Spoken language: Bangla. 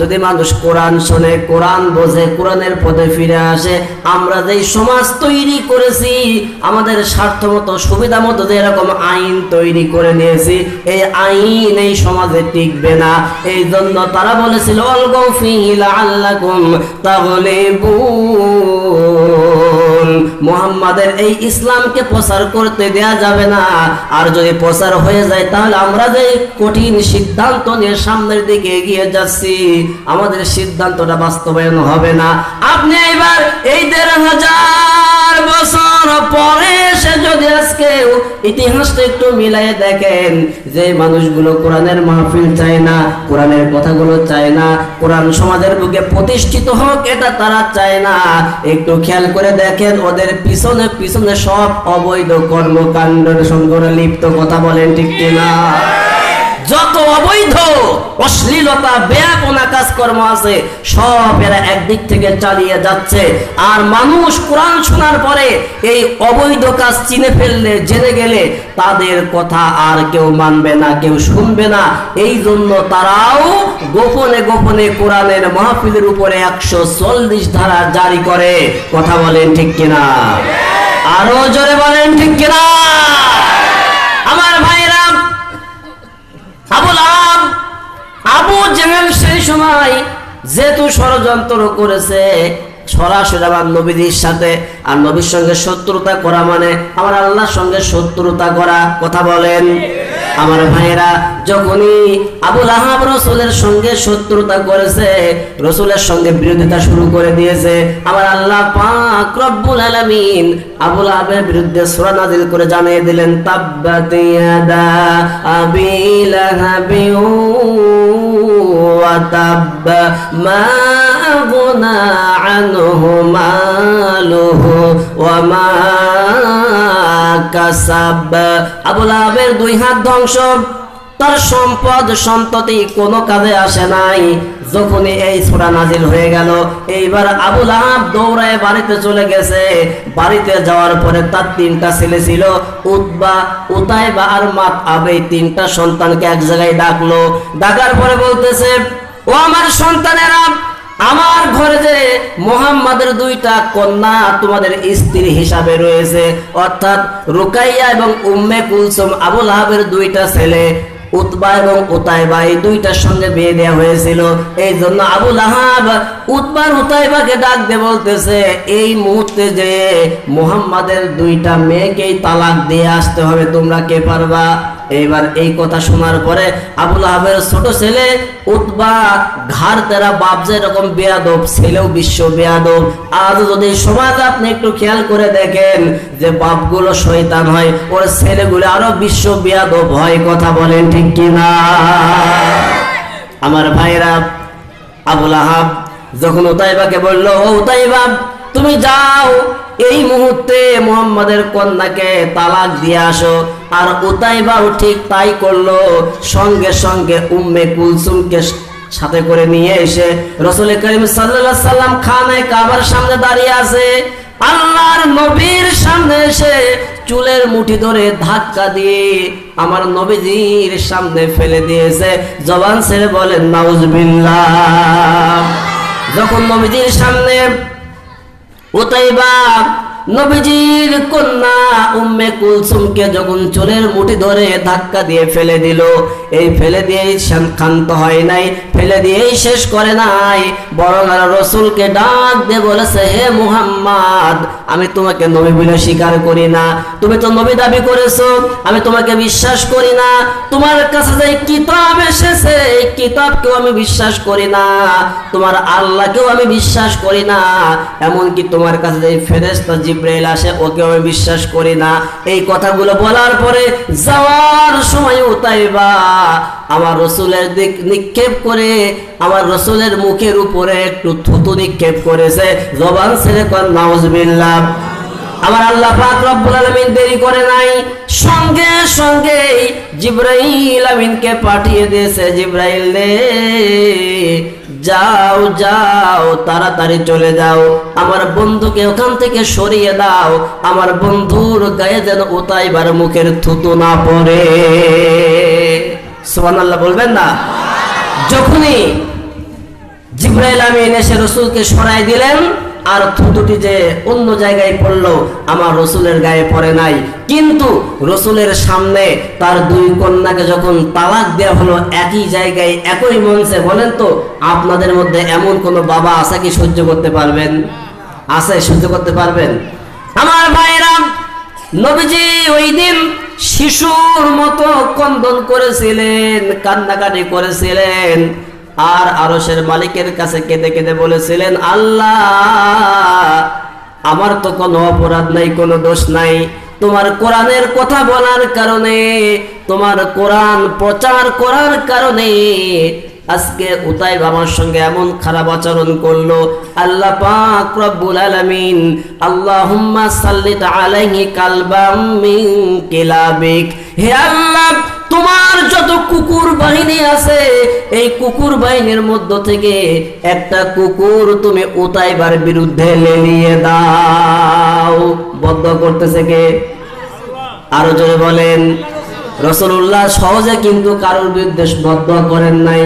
যদি মানুষ কোরআন শোনে, কোরআন বোঝে, কোরআনের পদে ফিরে আসে, আমরা যেই সমাজ তৈরি করেছি, আমাদের স্বার্থ মতো সুবিধা মতো যে এরকম আইন তৈরি করে নিয়েছি, এই আইন এই সমাজে টিকবে না। এই জন্য তারা বলেছিল অলগৌফিলা আল্লাহ তাহলে মোহাম্মদের এই ইসলামকে প্রচার করতে দেয়া যাবে না। আর যদি প্রচার হয়ে যায়, তাহলে আমরা যে কঠিন সিদ্ধান্ত নিয়ে সামনের দিকে এগিয়ে যাচ্ছি, আমাদের সিদ্ধান্তটা বাস্তবায়ন হবে না। আপনি এবার এই দেড় হাজার বছর পরে আজকে ইতিহাসটা একটু মিলাই দেখেন। যে মানুষগুলো কোরআনের মাহফিল চায় না, কোরআনের কথাগুলো চায় না, কোরআন সমাজের বুকে প্রতিষ্ঠিত হোক এটা তারা চায় না। একটু খেয়াল করে দেখেন, ওদের পিছনে পিছনে সব অবৈধ কর্মকাণ্ডের সঙ্গে লিপ্ত, কথা বলেন ঠিক কিনা? যত অবৈধ অশ্লীলতা, বেয়াপনা কাজকর্ম আছে, সব এরা একদিক থেকে চালিয়ে যাচ্ছে। আর মানুষ কোরআন শোনার পরে এই অবৈধ কাজ চিনে ফেললে, জেনে গেলে তাদের কথা আর কেউ মানবে না, কেউ শুনবে না। এই জন্য তারাও গোপনে গোপনে কোরআনের মাহফিলের উপরে একশো চল্লিশ ধারা জারি করে। কথা বলেন ঠিক কিনা? আরও যেহেতু ষড়যন্ত্র করেছে, সরাসরি আমার নবীদের সাথে আর নবীর সঙ্গে শত্রুতা করা মানে আমার আল্লাহর সঙ্গে শত্রুতা করা। কথা বলেন। আমার ভাইয়েরা, যখনই আবুল আহাব রসুলের সঙ্গে শত্রুতা করেছে, রসুলের সঙ্গে বিরোধিতা শুরু করে দিয়েছে, আমার আল্লাহ পাক রব্বুল আলামিন আবুল আহাবের বিরুদ্ধে সূরা নাজিল করে জানিয়ে দিলেন, তাব্বাত ইয়াদা আবি লাহাবি মা আগনা আনহু মালুহু ওয়া মা কাসাব আবুল আহাবের দুই হাত ধ্বংস। তার সম্পদ, সন্ততি কোনো কাজে আসে নাই। যখনই এই ছোড়া নাজিল হয়ে গেল, এইবার আবুল আহাব দৌড়ায় বাড়িতে চলে গেছে। বাড়িতে যাওয়ার পরে তার তিনটা ছেলে ছিল, উতবা, উতাইবা আর মাত আবে। তিনটা সন্তানকে এক জায়গায় ডাকলো। ডাকার পরে বলতেছে ও আমার সন্তানেরা, আমার ঘরে যে মোহাম্মদের দুইটা কন্যা তোমাদের স্ত্রী হিসাবে রয়েছে, অর্থাৎ রুকাইয়া এবং উম্মে কুলসুম আবুল আহাবের দুইটা ছেলে, উতবা এবং উতাইবা, এই দুইটার সঙ্গে বিয়ে দেওয়া হয়েছিল। এই জন্য আবুল আহাব উতবার উতাইবাকে ডাক দিয়ে বলতেছে, এই মুহূর্তে যে মোহাম্মদের দুইটা মেয়েকেই তালাক দিয়ে আসতে হবে, তোমরা কে পারবা? এইবার এই কথা শোনার পরে আবুল আহাবের ছোট ছেলে উতবা ঘাড় তেরা বাপ যেরকম বেয়াদব, ছেলেও বিশ্ব বেয়াদব। আজ যদি সমাজ আপনি একটু খেয়াল করে দেখেন যে বাপগুলো শয়তান হয়, ওর ছেলেগুলো আরও বিশ্ব বেয়াদব হয়, কথা বলেন ঠিক কিনা? আমার ভাইরা আবুল আহাব যখন উতাইবাকে বলল, ও উতাইবা তুমি যাও, এই মুহূর্তে মোহাম্মদের কন্যাকে তালাক দিয়ে আসো। আর উতাইবাও ঠিক তাই করল, সঙ্গে সঙ্গে উম্মে কুলসুমকে সাথে করে নিয়ে এসে রসুল করিম সাল্লাল্লাহু সাল্লাম খানায় কাবার সামনে দাঁড়িয়ে আছে। আল্লাহর নবীর সামনে এসে চুলের মুঠি ধরে ধাক্কা দিয়ে আমার নবীজির সামনে ফেলে দিয়েছে। জবান ছেড়ে বলেন, নাউজবিল্লাহ। যখন নবীজির সামনে উতাইবা নবীজির কন্যা উম্মে কুলসুমকে যখন চুলের মুঠি ধরে ধাক্কা দিয়ে ফেলে দিল, এই ফেলে দিয়েই ক্ষান্ত হয় নাই, ফেলে দিয়েই শেষ করে নাই। বরং আর রসুলকে ডাক দিয়ে বলেছে, হে মুহাম্মদ, আমি তোমাকে নবী বলে স্বীকার করি না। তুমি তো নবী দাবি করেছ, আমি তোমাকে বিশ্বাস করি না। তোমার কাছে যে কিতাব এসেছে, এই কিতাবকেও আমি বিশ্বাস করি না। তোমার আল্লাহকেও আমি বিশ্বাস করি না। এমনকি তোমার কাছে যে ফেরেস্তা জিব্রাইল আসে ওকেও আমি বিশ্বাস করি না। এই কথাগুলো বলার পরে যাওয়ার সময় উতাইবা আমার রসুলের দিক নিক্ষেপ করে, আমার রসুলের মুখের উপরে একটু থুতু নিক্ষেপ করেছে, জবান ছেড়ে কর নাউজবিল্লাহ। আমার আল্লাহ পাক রব্বুল আলামিন দেরি করে নাই। সঙ্গে সঙ্গে জিব্রাইল আমিনকে পাঠিয়ে দিয়েছে, জিব্রাইল রে। যাও যাও, তাড়াতাড়ি চলে যাও। আমার বন্ধুকে ওখান থেকে সরিয়ে দাও। আমার বন্ধুর গায়ে যেন উতাইবার মুখের থুতু না পড়ে। সুবহানাল্লাহ বলবেন না? যখনই জিব্রাইল আমিন এসে রসুলকে সরাই দিলেন আর থুতুটি যে অন্য জায়গায় পড়ল, আমার রসুলের গায়ে পড়ে নাই। কিন্তু রসুলের সামনে তার দুই কন্যাকে যখন তালাক দেওয়া হলো, একই জায়গায় একই মঞ্চে, বলেন তো, আপনাদের মধ্যে এমন কোন বাবা আছে কি সহ্য করতে পারবেন? আছে, সহ্য করতে পারবেন? আমার ভাইরা নবীজি ওই দিন শিশুর মতো কন্দন করেছিলেন, কান্নাকাটি করেছিলেন। আর আরশের মালিকের কাছে কেঁদে কেঁদে বলেছিলেন, আল্লাহ, আমার তো কোনো অপরাধ নাই, কোনো দোষ নাই। তোমার কোরআনের কথা বলার কারণে, তোমার কোরআন প্রচার করার কারণে আজকে উতাইব আমার সঙ্গে এমন খারাপ আচরণ করল। আল্লাহ পাক রব্বুল আলামিন আল্লাহুম্মা সাল্লিত আলাইহি কালবাম মিন কিলাবিক। হে আল্লাহ তোমার যত কুকুর বাহিনী আছে, এই কুকুর বাহিনীর মধ্য থেকে একটা কুকুর তুমি উতাইবার বিরুদ্ধে লেলিয়ে দাও। বদ্ধ করতেছে কে? আরও জোরে বলেন। রসুল্লাহ সহজে কিন্তু কারোর বিরুদ্ধে বদ্ধ করেন নাই।